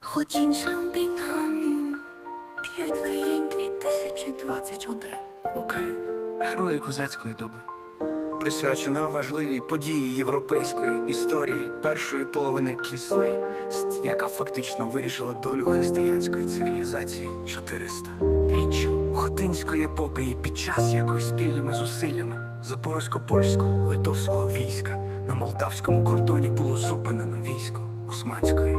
хоч іншим. П'ятий 2021. Окей. Герої козацької доби. Присвячена важливій події європейської історії першої половини кісної, яка фактично вирішила долю християнської цивілізації 400 річ Хотинської епохи і під час якої спільними зусиллями запорозько-польського литовського війська на молдавському кордоні було зупинено військо Османської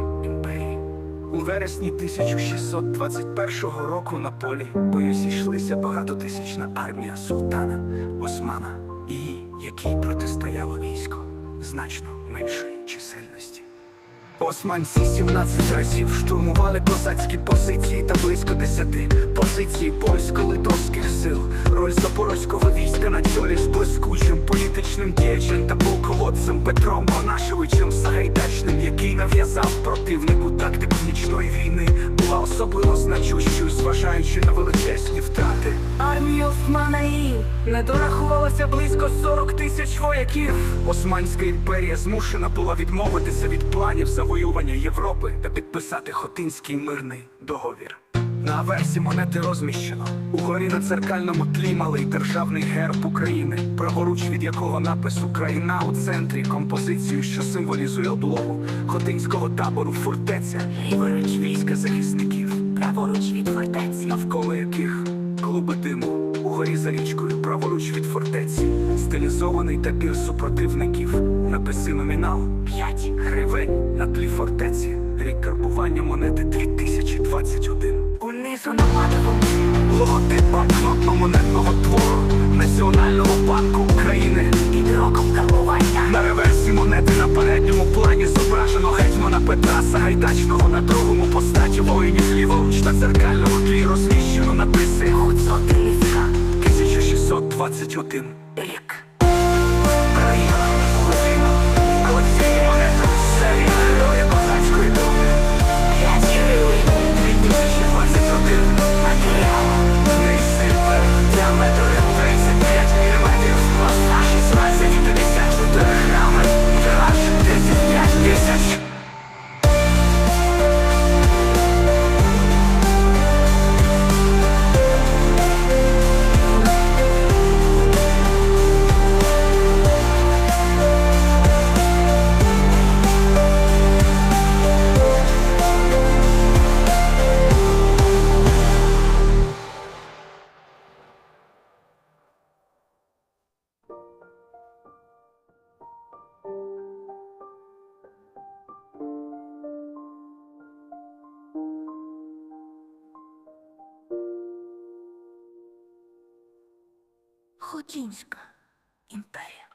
вересні 1621 року на полі бою зійшлися багатотисячна армія султана Османа і якій протистояло військо значно меншої чисельності. Османці 17 разів штурмували козацькі позиції та близько 10 позицій польсько-литовських сил. Роль запорозького війська на чолі з блискучим політичним діячем та полководцем Петром Монашевичем Сагайдачним, який нав'язав противнику значущою, зважаючи на величезні втрати. Армія Османа і не близько 40 тисяч вояків. Османська імперія змушена була відмовитися від планів завоювання Європи та підписати Хотинський мирний договір. На аверсі монети розміщено. Угорі на дзеркальному тлі малий державний герб України, праворуч від якого напис Україна у центрі композицію, що символізує облогу Хотинського табору фортеця, ліворуч війська захисників, праворуч від фортеці, навколо яких клуби диму. Угорі за річкою, праворуч від фортеці, стилізований табір супротивників, написи номінал. 5 гривень на тлі фортеці, рік карбування монети 2021. Унизу на матовому. Логотип банкнотно-монетного твору Національного банку України. Під роком карбування. На реверсі монети на передньому плані зображено гетьмана Петра Сагайдачного на другому ліворуч на дзеркальному тлі розміщено написи Гуцотилівка 1621 рік. Хотінська імперія.